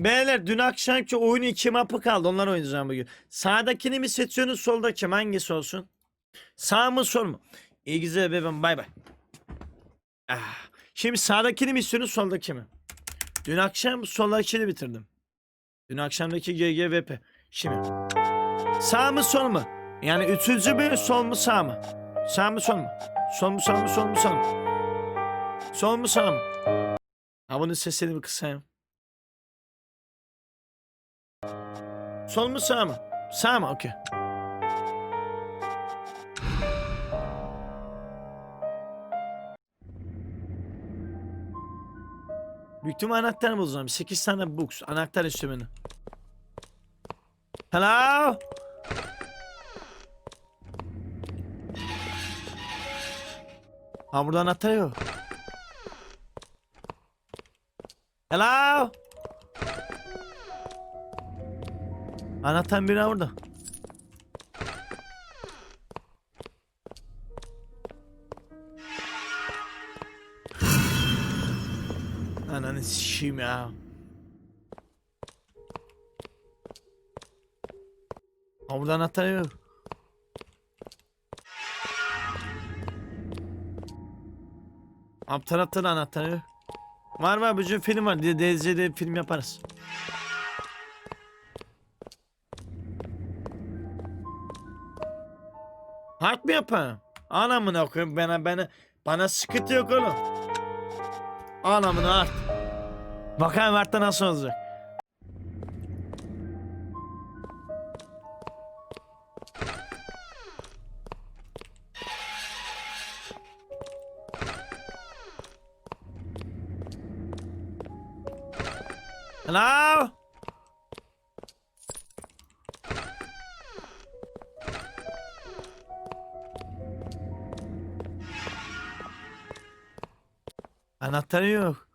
Beyler dün akşamki oyunu iki mapı kaldı. Onlar oynayacağım bugün. Sağdakini mi seçiyorsunuz soldaki mi? Hangisi olsun? Sağ mı sol mu? İyi güzel bebeğim bay bay. Ah. Şimdi sağdakini mi istiyorsunuz soldaki mi? Dün akşam soldakini bitirdim. Dün akşamdaki GGVP. Şimdi sağ mı sol mu? Yani üçüncü mü sol mu sağ mı? Sağ mı sol mu? Sol mu sağ mı sol mu sağ mı? Sol mu sağ mı? Ha bunun sesini bir kısayım. Sol mu sağ mı? Sağ mı? Okey. Büyük ihtimal anahtar bulacağım. 8 tane books. Anahtar beni. Hello? Ha burada anahtar yok. Hello? Anahtar biri burada. Ananı sikeyim ya. Ha burada anahtar yok. Alt tarafta da anahtar yok. Var var bütün film var. DZ'de film yaparız. Harp mı yapayım? Anamına koyayım bana bana bana sıkıntı yok oğlum. Anamına harp. Bakayım harpta nasıl olacak. Hello? Anahtarı yok.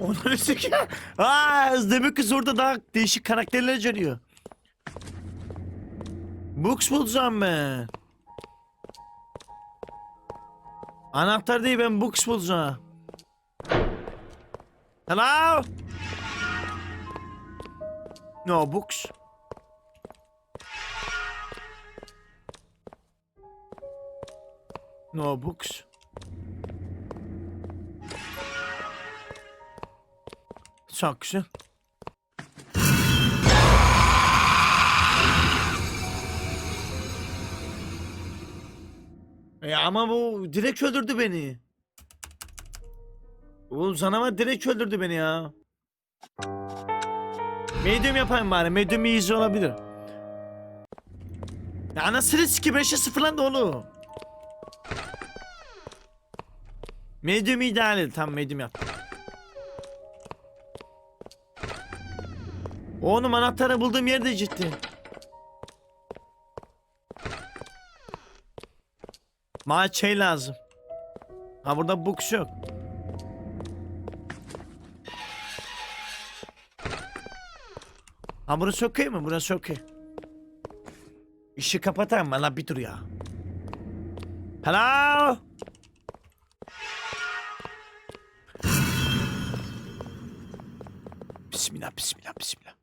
Onu siker. Aa, demek kız orada daha değişik karakterler görüyor. Books bulacağım ben. Anahtar değil ben books bulacağım. Hello? No books. No books. Güzel. E ama bu direkt öldürdü beni. Bu canavar direkt öldürdü beni ya. Medium yapayım bari. Medium easy olabilir. Ya anasını siki 5'e sıfırlandı oğlum. Medium ideal. Tam medium yap. Oğlum anahtarı bulduğum yerde ciddi. Bana şey lazım. Ha burada books yok. Ha burası okey mi? Burası okey. İşi kapatayım bana bir dur ya. Hello? Bismillah, bismillah, bismillah.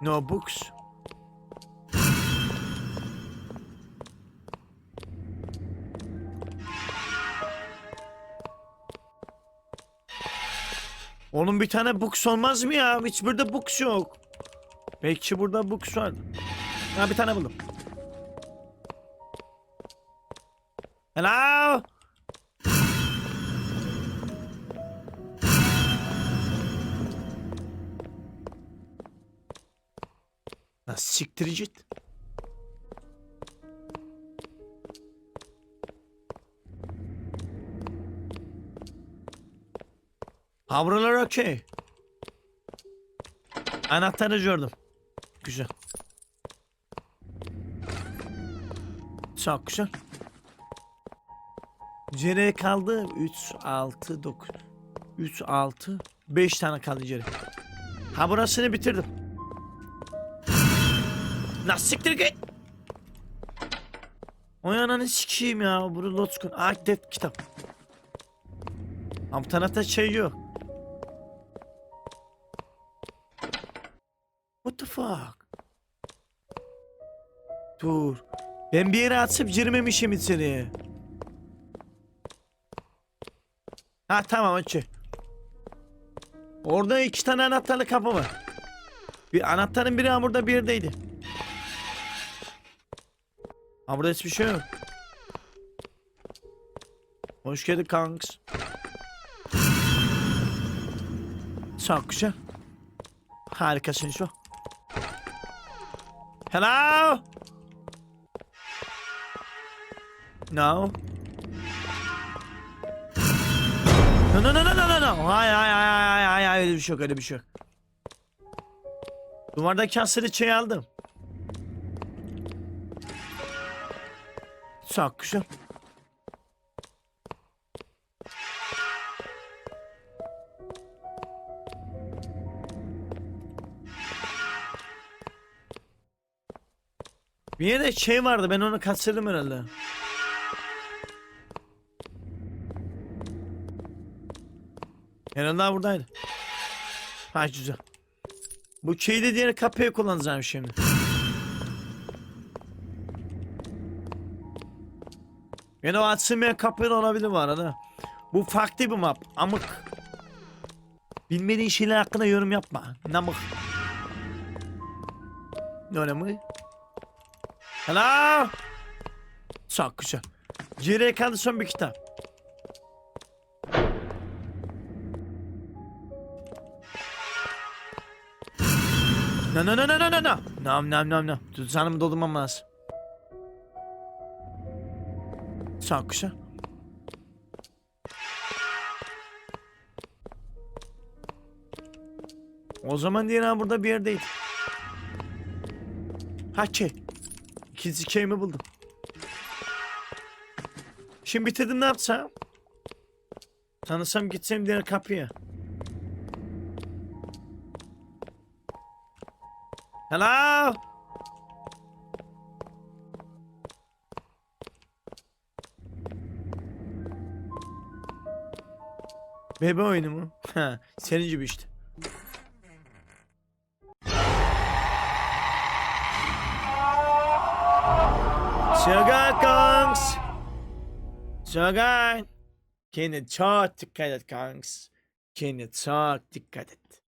No books. Onun bir tane books olmaz mı ya? Hiç burada books yok. Belki burada books var. Ha bir tane buldum. Hello? Siktir git. Ha buralar okey. Anahtarı gördüm. Güzel. Çok güzel. Geriye kaldı 3, 6, 9. 3, 6, 5 tane kaldı geri. Ha burasını bitirdim. Nasıl siktir git? Oy ananı sikeyim ya. Burada Lotskun. Def kitap. Ama tarafta şey yok. What the fuck? Dur. Ben bir yere atıp girmemişim içeri. Ha tamam okey. Orada iki tane anahtarlı kapı var. Bir anahtarın biri burada bir yerdeydi. Ha burada hiçbir şey yok. Hoş geldin kanks. Çok güzel. Harikasın şu. Hello? No. No no no no no no no. Hayır hayır hayır hayır hayır hayır öyle bir şey yok öyle bir şey yok. Duvardaki asırı şey aldım. Çok güzel. Bir yerde şey vardı ben onu kaçırdım herhalde. Herhalde buradaydı. Ha güzel. Bu şeyi diğer kapıyı kullanacağım şimdi. Yani o açılmayan kapı da olabilir bu arada. Bu farklı bir map. Amık. Bilmediğin şeyler hakkında yorum yapma. Namık. Ne öyle? Hello? Çok güzel. Geriye kaldı son bir kitap. No no no no no no no. Nam nam nam nam. Sanırım doldurmam lazım. Çok güzel. O zaman diğer burada bir yerdeydi. Ha şey. İkinci şeyimi buldum. Şimdi bitirdim ne yapsam? Tanısam gitsem diğer kapıya. Hello? Bebe oyunu mu? Ha, senin gibi işte. Sugar. Sugar. Kendine çok dikkat et Kongs. Kendine çok dikkat et.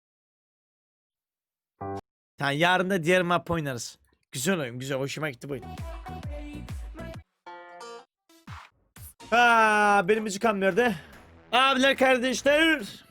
Tamam yarın da diğer map oynarız. Güzel oyun güzel hoşuma gitti bu oyun. Aa, benim müzikam nerede? Abiler kardeşler.